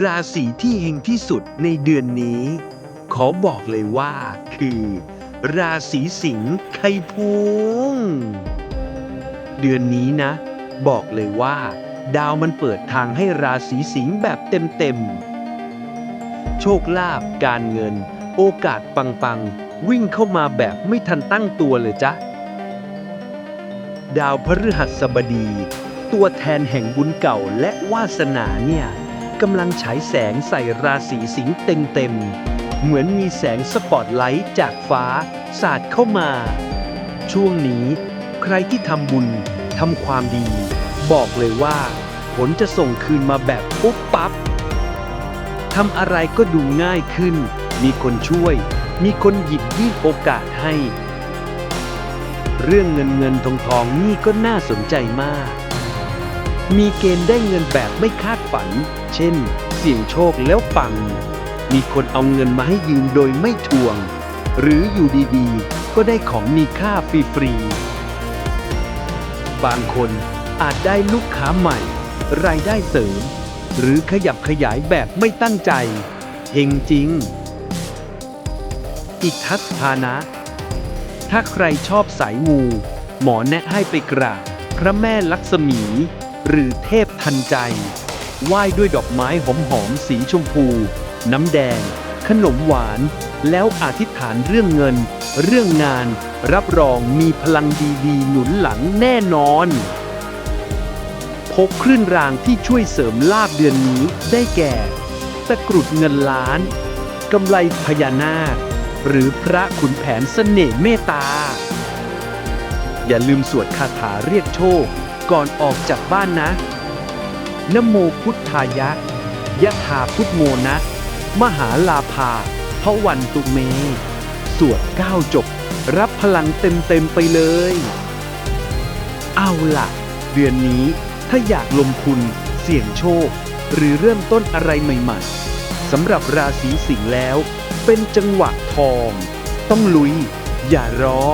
ราศีที่เฮงที่สุดในเดือนนี้ ขอบอกเลยว่าคือ ราศีสิงห์ไข่พวงเดือนนี้นะ บอกเลยว่า ดาวมันเปิดทางให้ราศีสิงห์แบบเต็มๆ โชคลาภการเงิน โอกาสปังๆ วิ่งเข้ามาแบบไม่ทันตั้งตัวเลยจ๊ะดาวพฤหัสบดี ตัวแทนแห่งบุญเก่าและวาสนาเนี่ย กำลังฉายแสงใส่ราศีสิงห์เต็มๆ เหมือนมีแสงสปอตไลท์จากฟ้า สาดเข้ามา ช่วงนี้ ใครที่ทำบุญทำความดี บอกเลยว่า ผลจะส่งคืนมาแบบปุ๊บปั๊บทำอะไรก็ดูง่ายขึ้น มีคนช่วย มีคนหยิบยื่นโอกาสให้ เรื่องเงินเงินทองทองนี่ก็น่าสนใจมาก มีเกณฑ์ได้เงินแบบไม่คาดฝัน เช่น เสี่ยงโชคแล้วปัง มีคนเอาเงินมาให้ยืมโดยไม่ทวง หรืออยู่ดีๆ ก็ได้ของมีค่าฟรีๆ บางคนอาจได้ลูกค้าใหม่ รายได้เสริม หรือขยับขยายแบบไม่ตั้งใจ เฮงจริง อีกทัศานะ ถ้าใครชอบสายมู หมอแนะให้ไปกราบพระแม่ลักษมี หรือเทพทันใจไหว้ด้วยดอกไม้หอมๆสีชมพู น้ำแดง ขนมหวาน แล้วอธิษฐานเรื่องเงิน เรื่องงาน รับรองมีพลังดีๆ หนุนหลังแน่นอน พกคลื่นรางที่ช่วยเสริมลาบเดือนนี้ได้แก่ ตะกรุดเงินล้านกำไลพญานาค หรือพระขุนแผนเสน่ห์เมตตา อย่าลืมสวดคาถาเรียกโชค ก่อนออกจากบ้านนะนโมพุทธายะ ยะถาพุทโมนะ มหาลาภาพระวันตุเม สวดเก้าจบ รับพลังเต็มๆไปเลย เอาล่ะ เดือนนี้ถ้าอยากลงทุนเสี่ยงโชค หรือเริ่มต้นอะไรใหม่ๆสำหรับราศีสิงห์แล้ว เป็นจังหวะทอง ต้องลุย อย่ารอ